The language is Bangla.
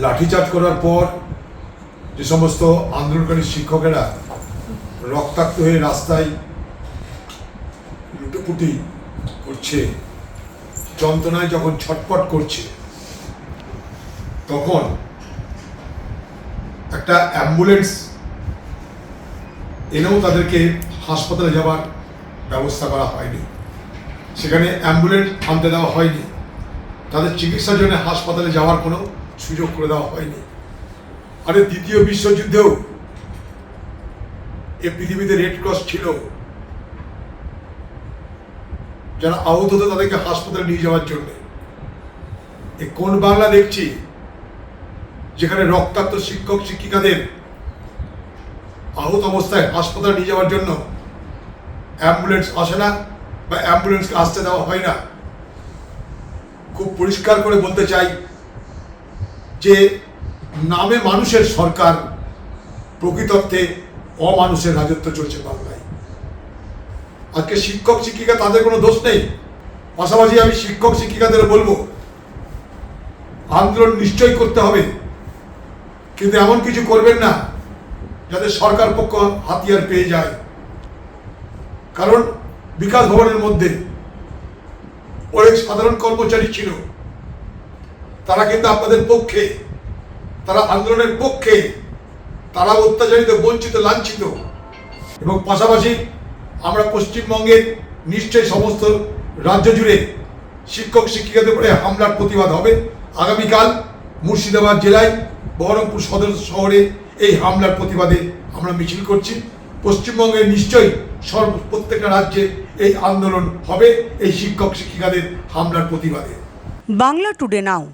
লাঠিচার্জ করার পর যে সমস্ত আন্দোলনকারী শিক্ষকেরা রক্তাক্ত হয়ে রাস্তায় লুটোপুটি করছে, যন্ত্রণায় যখন ছটপট করছে, তখন একটা অ্যাম্বুলেন্স এনেও তাদেরকে হাসপাতালে যাওয়ার ব্যবস্থা করা হয়নি। সেখানে অ্যাম্বুলেন্স আনতে দেওয়া হয়নি। তাদের চিকিৎসার জন্য হাসপাতালে যাওয়ার কোনো সুযোগ করে দেওয়া হয়নি। আরে দ্বিতীয় বিশ্বযুদ্ধেও এ পৃথিবীতে রেড ক্রস ছিল। যারা আহত হতো তাদেরকে হাসপাতালে নিয়ে যাওয়ার জন্য। এ কোন বাংলা দেখছি? যেখানে রক্তাক্ত শিক্ষক, শিক্ষিকাদের আহত অবস্থায় হাসপাতালে নিয়ে যাওয়ার জন্য অ্যাম্বুলেন্স আসে না বা অ্যাম্বুলেন্সকে আসতে দেওয়া হয় না। খুব পরিষ্কার করে বলতে চাই যে নামে মানুষের সরকার প্রকৃতর্থে অমানুষের রাজত্ব চলছে বাংলায়। আজকে শিক্ষক শিক্ষিকা, তাদের কোনো দোষ নেই। পাশাপাশি আমি শিক্ষক শিক্ষিকাদের বলব, আন্দোলন নিশ্চয়ই করতে হবে, কিন্তু এমন কিছু করবেন না যাতে সরকার পক্ষ হাতিয়ার পেয়ে যায়। কারণ বিকাশ ভবনের মধ্যে অনেক সাধারণ কর্মচারী ছিল। তারা কিন্তু আপনাদের পক্ষে, তারা আন্দোলনের পক্ষে, তারা অত্যাচারিত, বঞ্চিত, লাঞ্ছিত। এবং পাশাপাশি আমরা পশ্চিমবঙ্গের নিশ্চয়ই সমস্ত রাজ্য জুড়ে শিক্ষক শিক্ষিকাদের উপরে হামলার প্রতিবাদ হবে। আগামীকাল মুর্শিদাবাদ জেলায় বহরমপুর সদর শহরে এই হামলার প্রতিবাদে আমরা মিছিল করছি। পশ্চিমবঙ্গে নিশ্চয়ই সর্ব, প্রত্যেকটা রাজ্যে এই আন্দোলন হবে, এই শিক্ষক শিক্ষিকাদের হামলার প্রতিবাদে। Bangla today now.